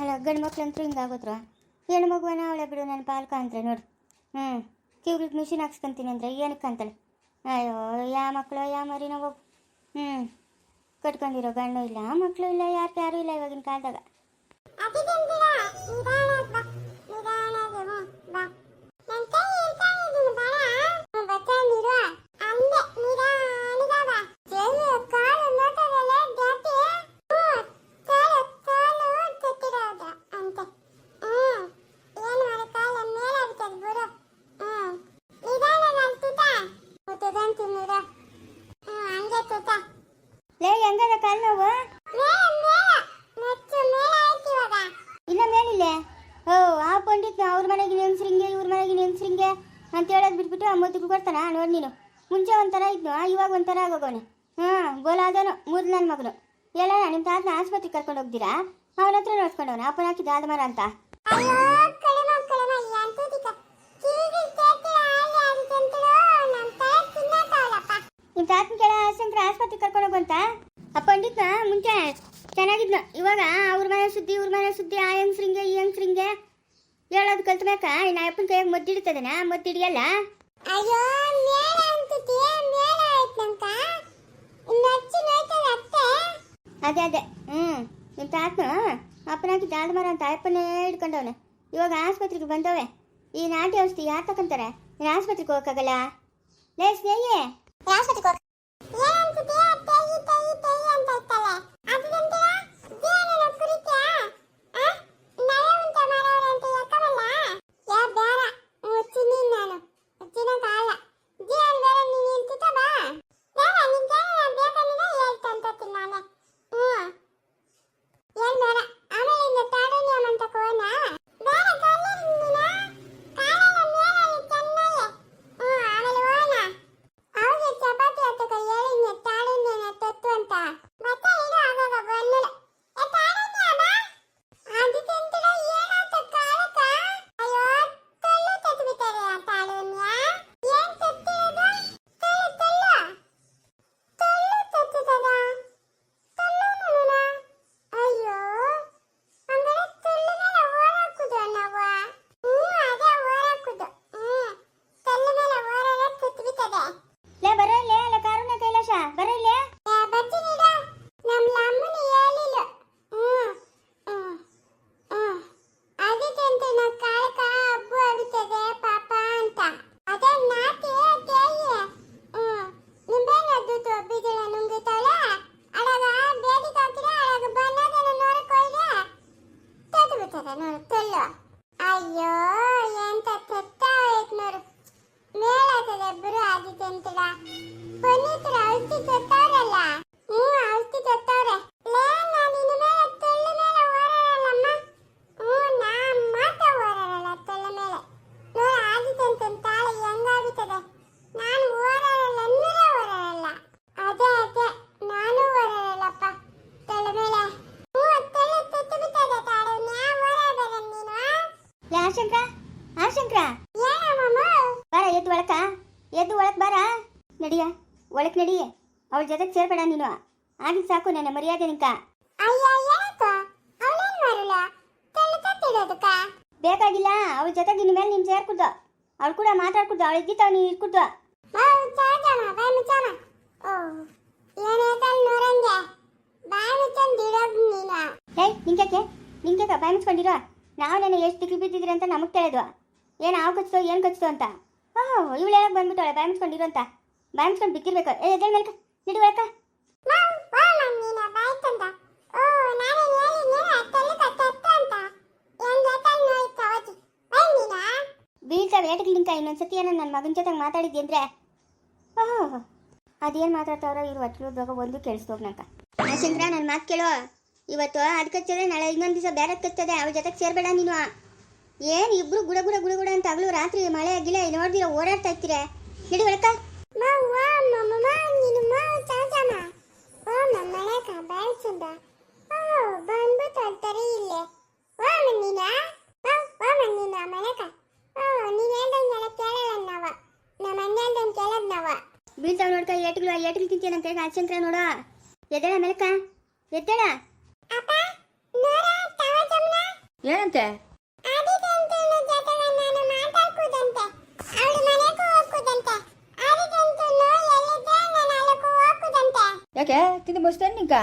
ಅಲ್ಲ, ಗಂಡು ಮಕ್ಳಂತೂ ಹಿಂಗಾಗೋದ್ರ ಹೆಣ್ಣು ಮಗುವನ ಅವಳೆ ಬಿಡು, ನನ್ನ ಪಾಲ್ಕ ಅಂದರೆ ನೋಡು. ಹ್ಞೂ ಕಿವ್ರಿಗೆ ಮಿಷಿನ್ ಹಾಕ್ಸ್ಕೊಂತೀನಿ ಅಂದರೆ ಏನಕ್ಕೆ ಅಯ್ಯೋ, ಯಾ ಮಕ್ಕಳು, ಯಾ ಮರಿನೋ ಹೋಗು. ಹ್ಞೂ ಕಟ್ಕೊಂಡಿರೋ ಗಂಡು ಇಲ್ಲ ಮಕ್ಕಳು ಇಲ್ಲ ಯಾರು ಯಾರೂ ಇಲ್ಲ ಇವಾಗಿನ ಕಾಲದಾಗ ಲೇ ಹೆಂಗದ ಕಾಲು ನೋವು ಇನ್ನ ಮೇಲಿಲ್ಲ ಓ ಆ ಪಂಡಿತ್ ಅವ್ರ ಮನೆಗೆ ನೆನ್ಸ್ರಿಂಗೆ ಇವ್ರ ಮನೆಗೆ ನೆನ್ಸ್ರಿಂಗೆ ಅಂತ ಹೇಳೋದು ಬಿಟ್ಬಿಟ್ಟು ಆ ಮುತ್ತಿಗೆ ನೋಡಿ ನೀನು. ಮುಂಚೆ ಒಂಥರ ಇದ್ನು ಇವಾಗ ಒಂಥರ ಹೋಗೋಣ ಹಾಂ ಗೋಲಾದನು ಮೂರು ನನ್ನ ಮಗನು. ಎಲ್ಲ ನಿಮ್ಮ ತಾತನ ಆಸ್ಪತ್ರೆಗೆ ಕರ್ಕೊಂಡು ಹೋಗ್ತೀರಾ? ಅವನ ಹತ್ರ ನೋಡ್ಕೊಂಡವನ ಅಪ್ಪನ ಹಾಕಿದ ಆದಮರ ಅಂತ. ನಿಮ್ಮ ತಾತನ ಕೆಳ ಶಂಕರ ಆಸ್ಪತ್ರೆಗೆ ಕರ್ಕೊಂಡು ಹೋಗಂತ ಆ ಪಂಡಿತ್ನ ಮುಂಚೆ ಚೆನ್ನಾಗಿದ್ನ. ಇವಾಗ ಅವ್ರ ಮನೆ ಸುದ್ದಿ ಇವ್ರ ಮನೆ ಸುದ್ದಿ ಆ ಹೆಂಗ್ಸ್ರಿಂಗೆ ಈ ಹೆಂಗ್ಸ್ರಿಂಗೆ. ಹೇಳೋದು ಕಲ್ತ್ಮ್ಯಾಕ ಇನ್ನು ಅಪ್ಪನ ಕೈಯಾಗ ಮದ್ದಿಡ್ತದನ? ಮದ್ದಿಡಿಯಲ್ಲ? ಅಯ್ಯೋ ಮೇಳ ಅಂತಿದ್ದೆ ಮೇಳ ಆಯ್ತಂಕ ನಚ್ಚಿ ನೋಯ್ತದ ಅತ್ತೆ. ಅದೇ ಅದೇ. ಹ್ಞೂ ನಿಮ್ಮ ತಾತನ ಅಪ್ಪನಾಗಿ ದಾದ ಮರ ಅಂತ ಅಪ್ಪನೇ ಹಿಡ್ಕೊಂಡವನೆ ಇವಾಗ ಆಸ್ಪತ್ರೆಗೆ ಬಂದವೆ ಈ ನಾಟಿ ಔಷಧಿ ಯಾರು ತಗೊಂತಾರೆ ನೀನು ಆಸ್ಪತ್ರೆಗೆ ಹೋಗಕ್ಕಾಗಲ್ಲ? ಲೇ ಸ್ನೇಹಿ! ಆಸ್ಪತ್ರೆಗೆ ಹೋಗ ಏನಂತಿದ್ದೆ ತೇಯಿ ತೇಯಿ ತೇಯಿ ಅಂತ ಇತ್ತಲ್ಲ ಅದಂತೀರ ಜೇನಿನ ಕುರಿತ್ಯಾ ಆ ನಯ ಉಂಟ ಮಾರವ್ರೆ ಅಂತ ಯಾಕವಲ್ಲ ಯಾ ಬೇಡ ಮುಚ್ಚಿನಿ ನಾನು ಮುಚ್ಚಿನ ಕಾಲ ಜೇನ್ ಬೇರೆ ನೀನು ಇಲ್ತಿತ್ತ ಬಾ ಬೇಡ ನಿನ್ ಜೇನಿನ ಬೇಕಂದ್ರೆ ಹೇಳ್ತಂತೀನಿ ನಾನೇ ಹ್ಞೂ ಏನ್ ಬೇಡ ಆಮೇಲೆ ಇನ್ನು ತಾಡುಣ್ಯ ಅಂತ ಕೋನ ಬೇಡ ಕಾಲ ನೀನ ಕಾಲೆಲ್ಲ ಮೇಲಲ್ಲಿ ಚೆನ್ನಾಗಿ ಹ್ಞೂ ಆಮೇಲೆ ಹೋಗೋಣ ಅವ್ರಿಗೆ ಚಪಾತಿ ಹತ್ತಕ ಹೇಳಿದ್ನೆ ತಾಡುಣ್ಯನ ತತ್ತು ಅಂತ ಮತ್ತೆ ಇಡು ಆಗಾಗ ಬಂದಿಲ್ಲ ಏ ತಾಡುಣ್ಯ ಬಾ ಅದಕ್ಕೆ ಅಂತಿಲ್ಲ ಏನಾಯ್ತು ಕಾಲಕ್ಕ ಅಯ್ಯೋ ತೊಲ್ಲು ತತ್ತು ಬಿಟ್ಟಾರೆ ಆ ತಾಡುಣ್ಯ ಏನ್ ತತ್ತಿರೋದು ತೊಲ್ಲು ತೊಲ್ಲು ತೊಲ್ಲು ತತ್ತದ ತೊಲ್ಲು ಮನುನ ಅಯ್ಯೋ ಹಂಗಾರೆ ತೊಲ್ಲು ಮೇಲೆ ಓಡಾಕುದು ನಾವು ಹ್ಞೂ ಅದೇ ಓಡಾಕುದು ಹ್ಞೂ ತೊಲ್ಲು ಮೇಲೆ ಓಡಾಡ ತುತ್ತು ಬಿತ್ತದೆ ಲೇ ಬರೋ ಇಲ್ಲೇ ಅಲ್ಲ ಕಾರುಣ್ಯ ಕೈಲಾಶ ಬರೋ ಇಲ್ಲೇ ಏ, ಬರ್ತೀನಿಡ ನಮ್ಮ ಅಮ್ಮನ ಹೇಳಿಲ್ಲ ಹ್ಮ್ ಹ್ಮ್ ಹ್ಮ್ ಅದಕ್ಕೆ ಅಂತ ನಾವು ಕಾಳಕ ಹಬ್ಬು ಆಗುತ್ತದೆ ಪಾಪ ಅಂತ ಅದೇ ನಾಟಿ ತೇಯಿ ಹ್ಮ್ ನಿಂಬೆಹಣ್ಣು ಬಿದಿರ ನುಂಗಿತಾವಲ್ಲ ಅಡಗ ಬೇಡಿ ಹಾಕಿದ್ರೆ ಅಡಗ ಬನ್ನದನ್ನ ನೋಡಕ್ ಹೋಯ್ದೆ ತೆತ್ತು ಕಲ್ಲು ಅಯ್ಯೋ ಎಂತ ತೆತ್ತ ಆಯ್ತು ನೋಡು ಮೇಲಾಗ್ತದೆ ಆದಿತ್ಯಂತಡ ಪುನೀತ್ರ ಔಷಧಿ ಕೊಟ್ಟವ್ರಲ್ಲ ಹ್ಞೂ ಔಷಧಿ ಕೊಟ್ಟವ್ರೆ ಲೇ ನಾನು ಇನ್ನು ಮೇಲೆ ತೊಳ್ಳು ಮೇಲೆ ಓಡಾಡಲ್ಲಮ್ಮ ಹ್ಞೂ ನಾ ಮಾತ್ರ ಓಡಾಡಲ್ಲ ತೊಳ್ಳು ಮೇಲೆ ನೋಡ ಆದಿತ್ಯ ಅಂತ ತಾಳೆ ಹೆಂಗಾಗುತ್ತದೆ ನಾನು ಓಡಾಡಲ್ಲ ಅನ್ನೂರೇ ಓಡಾಡಲ್ಲ ಅದೇ ಅದೇ ನಾನು ಓಡಾಡಲ್ಲಪ್ಪ ತೊಳ್ಳು ಮೇಲೆ ಹ್ಞೂ ತೊಳ್ಳು ತುತ್ತು ಬಿಟ್ಟದೆ ತಾಳೆ ನ್ಯಾ ಓಡಾಡಬೇಡ ನೀನು ಲೇ ಆಶಂಕ್ರ ಆಶಂಕ್ರ ಏನಮ್ಮಮ್ಮ ಬಾರ ಎದ್ದು ಒಳಕ ಎದ್ದು ಒಳಕ್ ಬಾರ ನಡಿಯ ಒಳಕ್ ನಡಿ ಅವಳ ಜೊತೆ ಸೇರ್ಬೇಡ ನೀನು. ಆಗಿನ ಸಾಕು ನನ್ನ ಮರ್ಯಾದೆ ನಿಂಕ. ಬೇಕಾಗಿಲ್ಲ ಅವಳ ಜೊತೆ ನಿನ್ನ ಮೇಲೆ ನೀನು ಸೇರ್ಕುದು ಅವಳು ಕೂಡ ಮಾತಾಡ್ಕುದು ಅವಳು ಇದ್ದಿತ್ತಾವ ನೀನು ನೀನು? ಏಯ್ ನಿಂಗೆ ನಿಂಗೆ ಬಾಯಿ ಮುಚ್ಕೊಂಡಿರೋ? ನಾವು ನೆನೆ ಎಷ್ಟು ದಿಕ್ಕು ಬಿದ್ದಿದ್ರಿ ಅಂತ ನಮಗೆ ತಿಳಿದ್ವು. ಏನು ಹಾವು ಕಚ್ತೋ ಏನು ಕಚ್ತೋ ಅಂತ. ಓಹ್ ಇವಳು ಬಂದ್ಬಿಟ್ಟು ಬಂದ್ಬಿಟ್ಟವಳೆ ಬಾಯ್ ಮುಚ್ಕೊಂಡಿರೋ ಅಂತ. ಬಾಯಿ ಮುಚ್ಕೊಂಡು ಬಿದ್ದಿರ್ಬೇಕು. ಏ, ಎದ್ದೇಳ ಮೇಲ್ಕ. ನಡಿ ನೀನ ಬೀಳ್ತಾವೆ ಏಟಗ್ಲಿಂಕ ಇನ್ನೊಂದ್ಸತಿ ಏನೋ ನನ್ನ ಮಗನ ಜೊತೆಗೆ ಮಾತಾಡಿದ್ದೆ ಅಂದ್ರೆ. ಓಹ್ ಅದೇನು ಮಾತಾಡ್ತಾವ್ರ ಇವ್ರು ಒಟ್ಟಿಗೆ ಒಂದು ಕೇಳಿಸ್ತೋಗ್ ನಂಕ ಶಂಕರ ನನ್ನ ಮಾತು ಕೇಳೋ. ಇವತ್ತು ಅದು ಕಚ್ಚದೆ, ನಾಳೆ ಇನ್ನೊಂದು ದಿವಸ ಬೇರೆ ಕಚ್ಚದೆ. ಅವ್ರ ಜೊತೆಗೆ ಸೇರ್ಬೇಡ ನೀನು. ಏನು ಇಬ್ರು ಗುಡ ಗುಡ ಗುಡ ಗುಡ ಅಂತ ಹಗಲು ರಾತ್ರಿ ಮಳೆ ಆಗಿಲ್ಲ ನೋಡ್ದಿರ ಓಡಾಡ್ತಾ ಇರ್ತೀರ ನಡಿ ಒಳಕ ಚಾಜಾಮ ಓ ಮಮ್ಮಳಕ ಬಾಯಿ ಚಂದ ಓ ಬಂದು ಅಂತಾರೆ ಇಲ್ಲೇ. ವಾ ಓ ವಾ ಮಣ್ಣೀನ ಮಳೆಕ ಓ ನೀನ್ ಹೇಳ್ದಂಗೆಲ್ಲ ಕೇಳಲ್ಲ ನಾವ ನಮ್ಮ ಅಣ್ಣ ಹೇಳ್ದಂಗೆ ಕೇಳದ್ ನಾವ ಬೀಳ್ತಾವ್ ನೋಡ್ಕ ಏಟ್ಗಳು ಏಟ್ಗಳು ತಿಂತೀನಂತೆ ಆಚಂಕ್ರ ನೋಡ. ಎದ್ದೇಳ ಮೆಲಕ ಎದ್ದೇಳ? ಏನಂತೆ ಆದಿತ್ಯಂತನ ಜೊತೆಗೆ ನಾನು ಮಾತಾಡ್ಕೂದಂತೆ ಅವಳು ಮನೆಗೂ ಹೋಗ್ಕೂದಂತೆ ಆದಿತ್ಯಂತನು ಎಲ್ಲಿದ್ರೆ ನಾನು ಅಲ್ಲಕ್ಕೂ ಹೋಗ್ಕೂದಂತೆ ಯಾಕೆ? ತಿಂದು ಮುಗಿಸ್ತೇನೆ ನಿಂಕ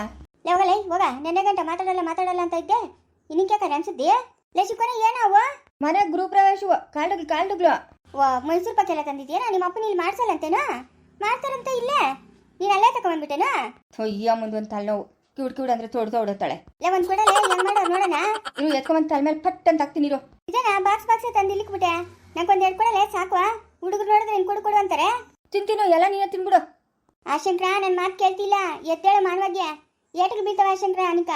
ಲೇ ಹೋಗ. ನೆನ್ನೆ ಗಂಟೆ ಮಾತಾಡಲ್ಲ ಮಾತಾಡಲ್ಲ ಅಂತ ಇದ್ದೆ. ಯಾಕೆ ಅನ್ಸುದ್ದಿ ಲೇ ಕೊನೆ ಏನಾವ ಮನೆ ಗೃಹ ಪ್ರವೇಶ ಕಾಲ್ಡುಗ್ಲು ಕಾಲ್ಡುಗ್ಲು. ಓ ಮೈಸೂರು ಪಾಕ್ ಎಲ್ಲ ತಂದಿದ್ಯೇನಾ ನಿಮ್ಮ ಅಪ್ಪನ ಇಲ್ಲಿ ಮಾಡ್ಸಲ್ಲಂತೇನಾ? ಮಾಡ್ತಾರಂತ ಇಲ್ಲೇ. ನೀನು ಅಲ್ಲೇ ತಗೊಂಡ್ಬಿಟ್ಟೇನಾ ಅಯ್ಯ ಮುಂದೊಂದು ತಲೆನೋವು. ಕಿವುಡ್ ಕಿವಿಡ್ ಅಂದ್ರೆ ತೋಡ ತೋಡತಾಳೆ ಲೇ ಒಂದು ಕೊಡಲೇ ಹೆಂಗ್ ಮಾಡೋ ನೋಡೋಣ? ಇರು ಎತ್ಕೊಂಡ್ ತಲೆ ಮೇಲೆ ಪಟ್ ಅಂತ ಹಾಕ್ತೀನಿ ಇರು. ಇದೇನಾ ಬಾಕ್ಸ್ ಬಾಕ್ಸ್ ತಂದು ಇಲ್ಲಿಕ್ಬಿಟ್ಟೆ ನಂಗೊಂದು ಎರಡು ಕೊಡಲೇ ಸಾಕು ಹುಡುಗರು ನೋಡಿದ್ರೆ ನಿನ್ ಕೊಡು ಕೊಡು ಅಂತಾರೆ. ತಿಂತೀನೋ ಎಲ್ಲ ನೀನೇ ತಿನ್ಬಿಡು. ಆ ಶಂಕರ ನನ್ನ ಮಾತು ಕೇಳ್ತಿಲ್ಲ. ಎದ್ದೇಳು ಮಾನವಾಗ್ಯ ಏಟಿಗೆ ಬೀಳ್ತಾವ ಆ ಶಂಕರ ಅನಿಕ?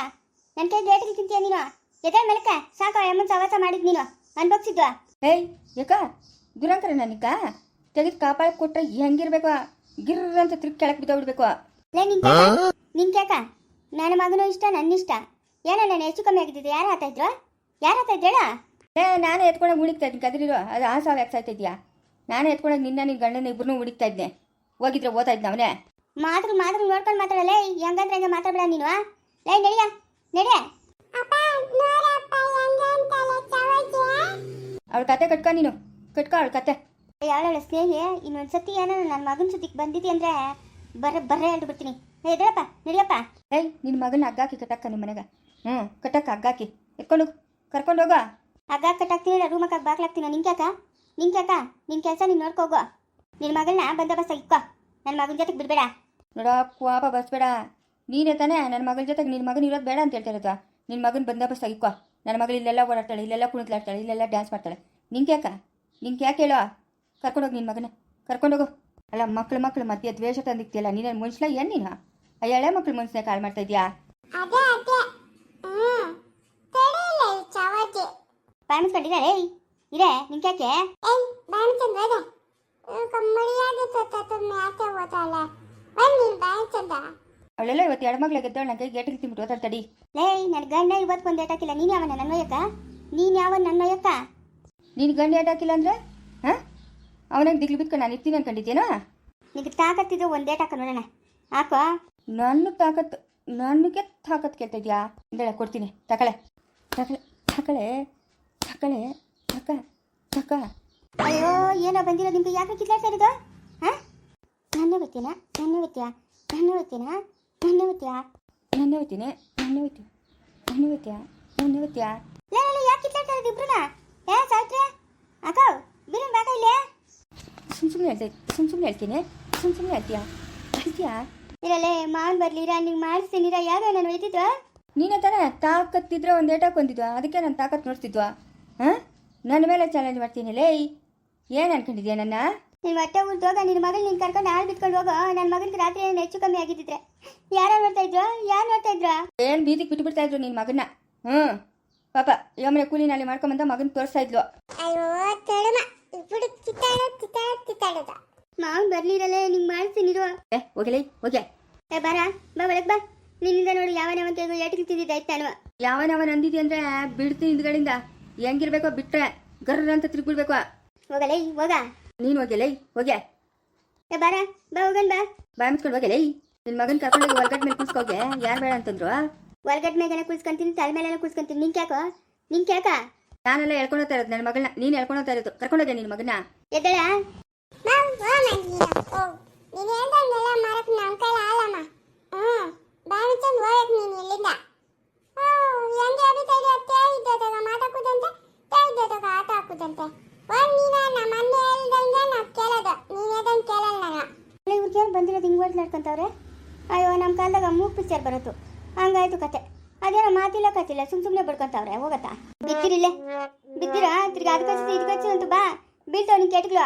ನನ್ನ ಕೈ ಏಟಿಗೆ ತಿಂತೀಯ ನೀನು? ಎದ್ದೇಳ ಮೆಲಕ. ಸಾಕು ಅಮ್ಮನ ಸವಾಸ ಮಾಡಿದ್ ನೀನು. ಅನ್ಭೋಗ್ಸಿದ್ವಾ ಏಯ್ ಯಾಕ ದುರಂಕರ ನನಕ ತೆಗೆದು ಕಾಪಾಡಿ ಕೊಟ್ರೆ ಹೆಂಗಿರ್ಬೇಕು. ಗಿರ್ರ ಅಂತ ತಿರುಗಿ ಕೆಳಕ್ ಬಿದ್ದೋಗ್ಬಿಡ್ಬೇಕು. ಲೇ ನಿನ್ ನಿನ್ ಕೇಕ? ನನ್ನ ಮಗನು ಇಷ್ಟ ನನ್ನ ಇಷ್ಟ. ಏನೋ ನಾನು ಹೆಚ್ಚು ಕಮ್ಮಿ ಆಗಿದ್ದಿದ್ದು ಯಾರು ಆತ ಇದ್ರು? ಯಾರು ಆತ ಇದ್ದೇಳ ಏ ನಾನು ಎತ್ಕೊಂಡಾಗ ಉಳಿಕ್ತಾ ಇದ್ದೀನಿ. ಕದ್ರಿರೋ. ಅದು ಆ ಸಾವು ಯಾಕೆ ಸಾಯ್ತಾ ಇದೆಯಾ ನಾನೇ ಎತ್ಕೊಂಡಾಗ ನಿನ್ನ ನಿನ್ನ ಗಂಡನ ಇಬ್ಬರನ್ನೂ ಉಳಿಕ್ತಾ ಇದ್ದೆ ಹೋಗಿದ್ರೆ ಓದ್ತಾ ಇದ್ದ ಅವನೇ ಮಾತ್ರ ಮಾತ್ರ ನೋಡ್ಕೊಂಡು ಮಾತಾಡಲ್ಲ ಹೆಂಗಂದ್ರೆ ಹಂಗೆ ಮಾತಾಡಬೇಡ ನೀನು ಲೇ ನಡಿಯ ನಡಿಯ. ಅವಳ ಕತೆ ಕಟ್ಕೊ ನೀನು ಕಟ್ಕೊ ಅವಳ ಕತೆ. ಯಾವಳ ಸ್ನೇಹಿ ಇನ್ನೊಂದು ಸತಿ ಏನೋ ನನ್ನ ಮಗನ ಸುತ್ತಿಗೆ ಬಂದಿದ್ದೆ ಅಂದ್ರೆ ಬರ್ರೆ ಬರ್ರೆ ಹೇಳ್ದು ಬಿಡ್ತೀನಿ ಏ ಎದ್ದೇಳಪ್ಪ ನಡಿಯಪ್ಪ. ಏಯ್ ನಿನ್ನ ಮಗನ ಹಗ್ಗಾಕಿ ಕಟ್ಟಕ್ಕ ನಿಮ್ಮ ಮನೆಗೆ ಹ್ಞೂ ಕಟ್ಟಕ್ಕ ಹಗ್ಗಾಕಿ ಎತ್ಕೊಂಡು ಕರ್ಕೊಂಡು ಹೋಗೋ. ಹಗ್ಗ ಕಟ್ಟಾಕ್ತೀನಿ ನಿಂಗೆ ಬಾಗ್ಲಾಕ್ತೀನಿ. ನಿಂಗೆ ಅಕ್ಕ ನಿನ್ ಕೆಲಸ ನೀನು ನೋಡ್ಕೋಗೋ ನಿನ್ನ ಮಗಳನ್ನ ಬಂದೋಬಸ್ತ ಇಕ್ಕೋ ನನ್ನ ಮಗನ ಜೊತೆಗೆ ಬಿಡ್ಬೇಡ. ನೋಡ ಕೋಪ ಬಸ್ಬೇಡ. ನೀನೇ ತಾನೇ ನನ್ನ ಮಗಳ ಜೊತೆಗೆ ನಿನ್ನ ಮಗನ ಇರೋದು ಬೇಡ ಅಂತ ಹೇಳ್ತಿರೋದು. ನಿನ್ನ ಮಗನ ಬಂದೋಬಸ್ತ್ ಇಕ್ಕ ನನ್ನ ಮಗಳು ಇಲ್ಲೆಲ್ಲ ಓಡಾಡ್ತಾಳೆ ಇಲ್ಲೆಲ್ಲ ಕುಣಿತ್ಲಾಡ್ತಾಳೆ ಇಲ್ಲೆಲ್ಲ ಡ್ಯಾನ್ಸ್ ಮಾಡ್ತಾಳೆ. ನಿಂಗೆ ಯಾಕ? ನಿಂಗೆ ಯಾಕೆ ಹೇಳೋ? ಕರ್ಕೊಂಡೋಗಿ ನಿನ್ನ ಮಗನ ಕರ್ಕೊಂಡೋಗು ಅಲ್ಲ ಮಕ್ಳು ಮಕ್ಳು ಮಧ್ಯೆ ದ್ವೇಷ ತಂದಿಕ್ತಿಯಲ್ಲ ನೀನು ಮನುಷ್ಯಲ ಏನು ನೀನು? ಅಯ್ಯಳೆ ಎಳೆ ಮಕ್ಳು ಮನುಷ್ಯನ ಕಾಲ್ ಮಾಡ್ತಾ ಇದ್ಯಾ? ಬಾಯ್ ಮುಚ್ಕೊಂಡಿದ್ದಾರೆ ಇದೆ ನಿಂಗ್ಯಾಕೆ ಏಯ್. ಅವಳೆಲ್ಲ ಇವತ್ತು ಎಡಮಗ್ಳು ಗೆದ್ದವಳು ನನಗೆ ಗೇಟಿಗೆ ತಿಂಬಿಟ್ಟು ಓದಾಡ್ ತಡಿ ಲೇ ನನ್ನ ಗಂಡ ಇವತ್ತು ಒಂದು ಏಟಾಕಿಲ್ಲ ನೀನು ಯಾವ ನನ್ನ ಒಯ್ಯಕ್ಕ ನೀನು ಯಾವ ನನ್ನ ಒಯ್ಯಕ್ಕ ನೀನು ಗಂಡ ಏಟ್ ಹಾಕಿಲ್ಲ ಅಂದರೆ? ಹಾಂ? ಅವನಾಗ ದಿಗ್ಲು ಬಿತ್ಕೊಂಡು ನಾನು ಇರ್ತೀನಿ ಅನ್ಕೊಂಡಿದ್ದೇನೋ ನಿನಗೆ ತಾಕತ್ತಿದ್ದು ಒಂದು ಏಟಾಕ ನೋಡೋಣ. ಹಾಕೋ. ನನ್ನ ತಾಕತ್ತು ನನಗೆ ತಾಕತ್ ಕೇಳ್ತಾ ಇದೆಯಾ? ಇಂದೇಳ ಕೊಡ್ತೀನಿ. ತಕಳೆ. ತಕಳೆ ತಕಳೆ ತಕಳೆ ತಕ ತಕ. ಅಯ್ಯೋ ಏನೋ ಬಂದಿರೋ ನಿಮ್ಗೆ. ಯಾಕೆ ಕಿತ್ಲಾಡ್ತಾ ಇರೋದು? ಹಾಂ? ನನ್ನ ಗೊತ್ತಿನ ನನ್ನ ಗೊತ್ತಿಯ ನನ್ನ ಗೊತ್ತಿನ ನನ್ನ ಗೊತ್ತಿಯ ನನ್ನ ಹೋಗ್ತೀನಿ ನನ್ನ ಹೋಗ್ತೀನಿ ನನ್ನ ಹೋಗ್ತೀಯ ನನ್ನ ಹೋಗ್ತೀಯ ಲೇ ಲೇ, ಯಾಕೆ ಕಿತ್ಲಾಡ್ತಾ ಇಬ್ರನ್ನ ಇಬ್ರುನ? ಏ ಸಾವಿತ್ರಿ? ಅಕ್ಕ ಬೀರನ್ ಬಾಕ ಇಲ್ಲೇ? ಸುಮ್ ಸುಮ್ಮನೆ ಹೇಳ್ತಾ ಸುಮ್ ಸುಮ್ಮನೆ ಹೇಳ್ತೀನಿ? ಸುಮ್ ಸುಮ್ಮನೆ ಹೇಳ್ತೀಯಾ? ಹೇಳ್ತೀಯಾ? ಇರಲೇ ಮಾವನ್ ಬರ್ಲಿರ? ನಿಂಗೆ ಮಾಡಿಸ್ತೀನಿರ? ಯಾರು ನಾನು ಒಯ್ತಿದ್ದು ನೀನೇ ತಾನೇ ತಾಕತ್ತಿದ್ರೆ ಒಂದು ಏಟಾಕ್ ಬಂದಿದ್ವಾ ಅದಕ್ಕೆ ನಾನು ತಾಕತ್ ನೋಡ್ತಿದ್ವಾ? ಹಾಂ? ನನ್ನ ಮೇಲೆ ಚಾಲೆಂಜ್ ಮಾಡ್ತೀನಿ ಲೇ. ಏನು ಅನ್ಕೊಂಡಿದ್ಯಾ ನನ್ನ? ನೀನು ಹೊಟ್ಟೆ ಉಳ್ದೋಗ ನಿನ್ ಮಗಳು ನೀನು ಕರ್ಕೊಂಡು ಹಾಳು ಬಿಟ್ಕೊಂಡು ಹೋಗೋ. ನನ್ನ ಮಗನಿಗೆ ರಾತ್ರಿ ಏನು ಹೆಚ್ಚು ಕಮ್ಮಿ ಆಗಿದ್ದಿದ್ರೆ. ಯಾರು ನೋಡ್ತಾ ಇದ್ರು? ಯಾರು ನೋಡ್ತಾ ಇದ್ರ? ಏನು ಬೀದಿಗೆ ಬಿಟ್ಟು ಬಿಡ್ತಾ ಇದ್ರು ನಿನ್ ಮಗನ್ನ? ಹ್ಞೂ ಪಾಪ ಯಮನೆ ಕೂಲಿ ನಾಳೆ ಮಾಡ್ಕೊಂಬಂದ ಮಗನ ತೋರಿಸ್ತಾ ಇದ್ಲು. ಅಯ್ಯೋ ತಡಮ ಇಬ್ಬರು ಕಿತ್ತಾಡ ಕಿತ್ತಾಡ ಕಿತ್ತಾಡದ. ಮಾವನ್ ಬರ್ಲಿರಲ್ಲೇ ನಿಂಗೆ ಮಾಡಿಸ್ತೀನಿರು ಏ ಹೋಗಲೇ ಹೋಗೆ ಏ ಬರ. ಬಾ ಒಳಗೆ ಬಾ. ನಿನ್ನಿಂದ ನೋಡಿ ಯಾವನ ಅಂತ ಏಟಿಗೆ ತಿಂದಿದ್ದಾಯ್ತು ನಾನು ಯಾವನವನ್ ಅಂದಿದ್ಯ ಅಂದ್ರೆ ಬಿಡ್ತೀನಿ ಹಿಂದ್ಗಡೆಯಿಂದ ಹೆಂಗಿರ್ಬೇಕೋ ಬಿಟ್ರೆ. ಗರ್ರ ಅಂತ ತಿರುಗ್ಬಿಡ್ಬೇಕು ಹೋಗಲೇ ಹೋಗ. ನೀನು ಹೋಗ್ಯಲೇ ಹೋಗ್ಯಾ ಏ ಬಾರ ಬಾ ಹೋಗನ್ ಬಾ. ಬಾಯ್ ಮುಚ್ಕೊಂಡು ಹೋಗ್ಯಲೇ ನಿನ್ ಮಗನ ಕರ್ಕೊಂಡು ಹೊರಗಡೆ ಮೇಲೆ ಹೋಗ್ಯಾ ಯಾರು ಬೇಡ ಅಂತಂದ್ರು? ಹೊರಗಡೆ ಮೇಗನ ಕುಸ್ಕೊಂತೀನಿ ತಲೆ ಮೇಲೆ ಕುಸ್ಕೊಂತೀನಿ ನಿಂಗೆ ಯಾಕೋ? ನಿಂಗೆ ಯಾಕ? ನಾನೆಲ್ಲ ಹೇಳ್ಕೊಂಡು ಹೋಗ್ತಾ ಇರೋದು ನನ್ನ ಮಗಳನ್ನ ನೀನು ಹೇಳ್ಕೊಂಡು ಹೋಗ್ತಾ ಇರೋದು. ಕರ್ಕೊಂಡೋಗೆ ನಿನ್ ಮಗನ ಎದ್ದಳ? ನೀನು. ಹೇಳ್ದಂಗೆಲ್ಲ ಮಾಡಕ್ ನಮ್ಮ ಕೈಲಿ ಆಗಲ್ಲಮ್ಮ ಹ್ಞೂ ನೀನು ಇಲ್ಲಿಂದ ಹ್ಞೂ ಹೆಂಗೆ ಅಭಿತಾ ಇದೆ ತೇ ಇದ್ದದಾಗ ಮಾತಾಕುದಂತೆ ತೇ ಇದ್ದದಾಗ ಆಟ ಹಾಕುದಂತೆ ಒಂದ್ ನೀನ ನಮ್ಮ ಅಣ್ಣ ಹೇಳ್ದಂಗೆ ನಾವು ಕೇಳೋದು ನೀನು ಹೇಳ್ದಂಗೆ ಕೇಳಲ್ಲ ನಾನು ಇವ್ರಿಗೆ ಏನು ಬಂದಿರೋದು ಹಿಂಗೆ ಓಟ್ ನಡ್ಕೊಂತವ್ರೆ ಅಯ್ಯೋ ನಮ್ಮ ಕಾಲದಾಗ ಮೂಗ್ ಪಿಕ್ಚರ್ ಬರೋದು ಹಂಗಾಯ್ತು ಕತೆ ಅದೇನೋ ಮಾತಿಲ್ಲ ಕತಿಲ್ಲ ಸುಮ್ ಬಡ್ಕೊಂತವ್ರೆ ಹೋಗತ್ತಾ? ಬಿದ್ದಿರಿಲ್ಲೇ ಬಿದ್ದಿರಾ? ತಿರ್ಗಿ ಅದಕ್ಕೆ ಹಚ್ಚಿ ಇದಕ್ಕೆ ಅಂತ ಬಾ. ಬೀಳ್ತಾವ್ ನಿನ್ ಕೆಟ್ಗಳು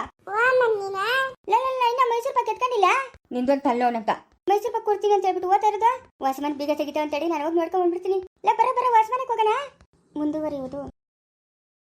ಇನ್ನ ಮೈಸೂರು ಪಾಕ್ ಎತ್ಕೊಂಡಿಲ್ಲ? ನಿಂದೊಂದು ತಲ್ಲೋನಕ್ಕ ಮೈಸೂರು ಪಾಕ್ ಕೊಡ್ತೀನಿ ಅಂತ ಹೇಳ್ಬಿಟ್ಟು ಓದ್ತಾ ಇರೋದು? ವಾಸಮನ್ ಬೀಗ ತೆಗಿತಾವ ಅಂತೇಳಿ ನಾನು ಹೋಗಿ ನೋಡ್ಕೊಂಡ್ ಬಂದ್ಬಿಡ್ತೀನಿ. ಇಲ್ಲ ಬರ ಬರ ವಾಸಮನಕ್ಕೆ ಹೋಗೋಣ. ಮುಂದುವರಿಯುವುದು.